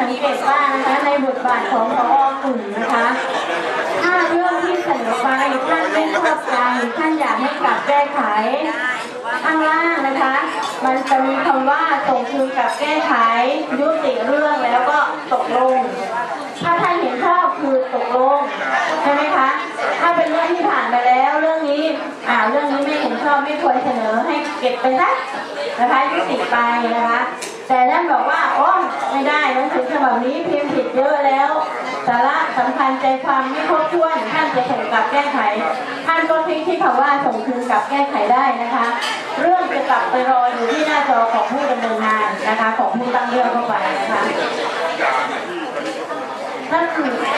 สังเกตว่านะคะในบทบาทของพอกลุ่มนะคะ ถ้าเรื่องที่เสนอไปท่านไม่ชอบใจท่านอยากให้กลับแก้ไขข้างล่างนะคะ มันจะมีคำว่าส่งคืนกับแก้ไขยุติเรื่องแล้วก็ตกลง ถ้าท่านเห็นชอบคือตกลงใช่ไหมคะถ้าเป็นเรื่องที่ผ่านไปแล้วเรื่องนี้อ่าเรื่องนี้ไม่เห็นชอบไม่ควรเสนอให้เก็บไปซะนะคะยุติไปนะคะ แต่ท่านบอกว่าอ๋อ ไม่ได้หนังสือฉบับนี้พิมพ์ผิดเยอะแล้ว สาระสำคัญใจความไม่ครบถ้วนท่านจะส่งกลับแก้ไข ท่านก็คลิกที่คำว่าส่งคืนกลับแก้ไขได้นะคะ เรื่องจะกลับไปรออยู่ที่หน้าจอของผู้ดำเนินงานนะคะ ของผู้ตั้งเรื่องเข้าไปนะคะท่าน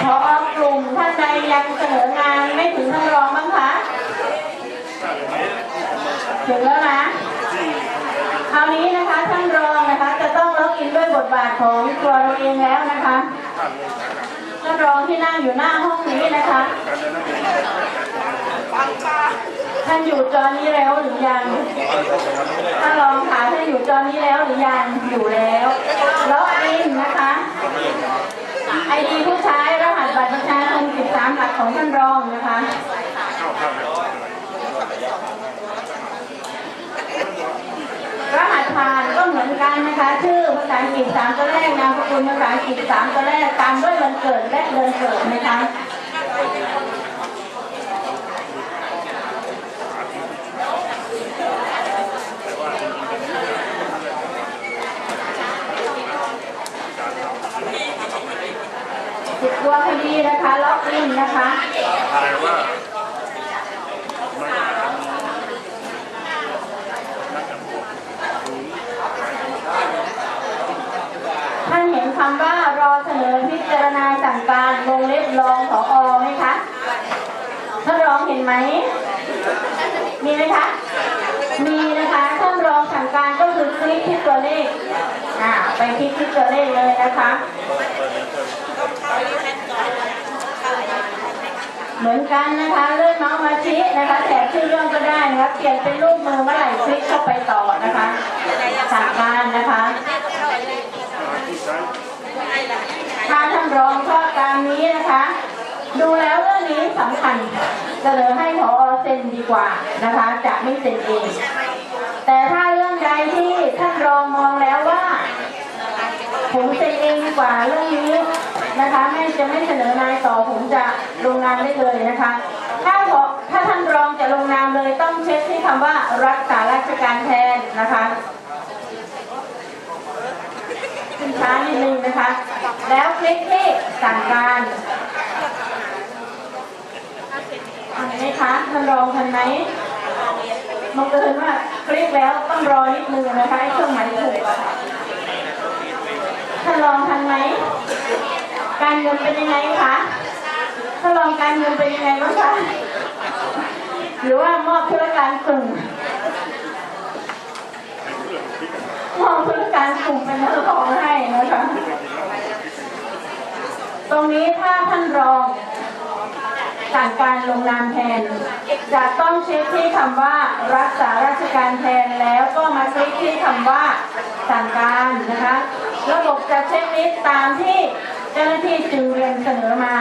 พอกลุ่มท่านใดยังเสนองานไม่ถึงท่านรองบ้างคะถึงแล้วนะคราวนี้นะคะท่านรอง ดของตัวเราเองแล้วนะคะท่านรองที่นั่งอยู่หน้าห้องนี้นะคะท่านอยู่จอนี้แล้วหรือยังท่านรองค่ะท่านอยู่จอนี้แล้วหรือยังอยู่แล้วล็อกอินนะคะไอดีผู้ใช้รหัสบัตรประชาชน13 หลักของท่านรองนะคะรหัสผ่านก็เหมือนกันนะคะชื่อ อังกฤษสามตัวแรกนามสกุลภาษาอังกฤษสามตัวแรกตามด้วยวันเกิดและเดือนเกิดนะคะติดตัวคดีนะคะล็อกอินนะคะ ท่านเห็นคำว่ารอเสนอพิจารณาสั่งการวงเล็บรองผอไหมคะท่านรองเห็นไหม มีไหมคะ มีนะคะท่านรองสั่งการก็คือคลิกที่ตัวเลขอ่าไปคลิกที่ตัวเลขเลยนะคะเหมือนกันนะคะเรื่องน้องมาชินะคะแถบชื่อเรื่องก็ได้นะคะเปลี่ยนเป็นรูปมือเมื่อไหร่คลิกเข้าไปต่อนะคะสั่งการนะคะถ้าท่านรองชอบตามนี้นะคะ ดูแล้วเรื่องนี้สำคัญ เสนอให้ผอเซ็นดีกว่านะคะ จะไม่เซ็นเอง แต่ถ้าเรื่องใดที่ท่านรองมองแล้วว่า ผมเซ็นเองดีกว่าเรื่องนี้นะคะไม่จะไม่เสนอนายต่อผมจะลงนามได้เลยนะคะ ถ้าพอถ้าท่านรองจะลงนามเลยต้องเช็คที่คำว่ารักษาราชการแทนนะคะขึ้นช้านิดนึงนะคะ แล้วคลิกที่สั่งการทัน ไหมคะท่านรองทันไหมบังเอิญว่าคลิกแล้วต้องรอนิดนึงนะคะเครื่องหมายถูกค่ะท่านรองทันไหมการเงินเป็นยังไงคะท่านรองการเงินเป็นยังไงบ้างคะหรือว่ามอบธุรการกลุ่มมอบธุรการกลุ่มเป็นท่านรองให้นะคะ ตรงนี้ถ้าท่านรอง สั่งการลงนามแทน จะต้องเช็คที่คำว่ารักษาราชการแทนแล้วก็มาคลิกที่คำว่าสั่งการนะคะ ระบบจะเช็คลิสต์ตามที่เจ้าหน้าที่จึงเรียนเสนอมา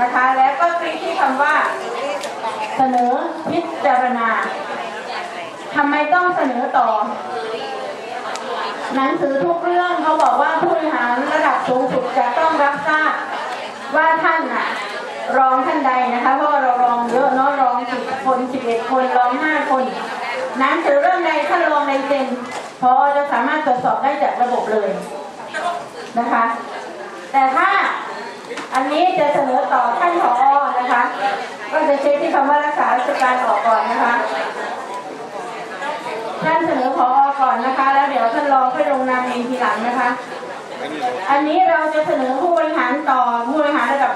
นะคะ แล้วก็คลิกที่คำว่า เสนอพิจารณาทำไมต้องเสนอต่อ หนังสือทุกเรื่องเขาบอกว่าผู้บริหารระดับสูงสุดจะต้องรับทราบว่าท่านน่ะ รองท่านใดนะคะเพราะว่าเรารองเยอะเนาะรองสิบคนสิบเอ็ดคนรองห้าคน นังสือเรื่องใดท่านรองในเซ็นพอจะสามารถตรวจสอบได้จากระบบเลยนะคะ แต่ถ้าอันนี้จะเสนอต่อท่านผอนะคะ ก็จะเช็คที่คำว่ารักษาราชการออกก่อนนะคะท่านเสนอพอก่อนนะคะ แล้วเดี๋ยวท่านรองค่อยลงนามเองทีหลังนะคะ อันนี้เราจะเสนอผู้บริหารต่อ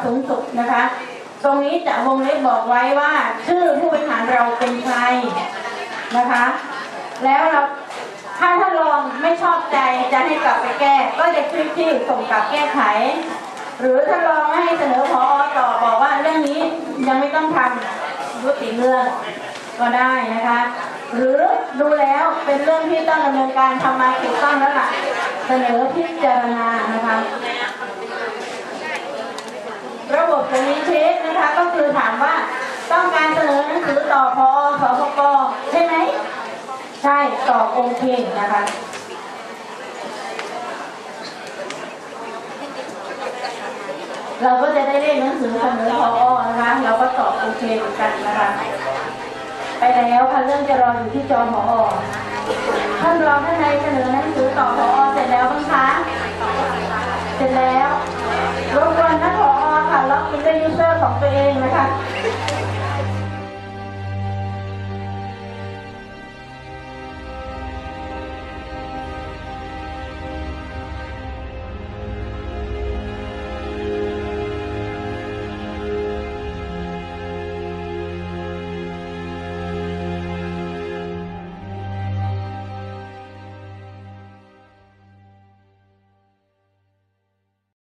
สูงสุดนะคะ ตรงนี้จะวงเล็บบอกไว้ว่า ชื่อผู้บริหารเราเป็นใครนะคะ แล้วเราถ้าท่านรองไม่ชอบใจจะให้กลับไปแก้ ก็จะคลิกที่ส่งกลับแก้ไข หรือท่านรองให้เสนอพอต่อบอกว่าเรื่องนี้ยังไม่ต้องทำยุติเรื่องก็ได้นะคะ หรือดูแล้วเป็นเรื่องที่ต้องดำเนินการทำมาถูกต้องแล้วล่ะ เสนอพิจารณานะคะ บบตัวนี้เช็คนะคะ ก็คือถามว่าต้องการเสนอหนังสือต่อพอสพกใช่ไหม ใช่ตอบโอเคนะคะเราก็จะได้เลขหนังสือเสนอพอนะคะ เราก็ตอบโอเคเหมือนกันนะคะ ไปแล้วค่ะเรื่องจะรออยู่ที่จอพอท่านรองท่านใดเสนอหนังสือต่อพอเสร็จแล้วบ้างคะ เสร็จแล้ว รานผอค่ะล็อกอินด้วยยูเซอร์ของตัวเองนะคะ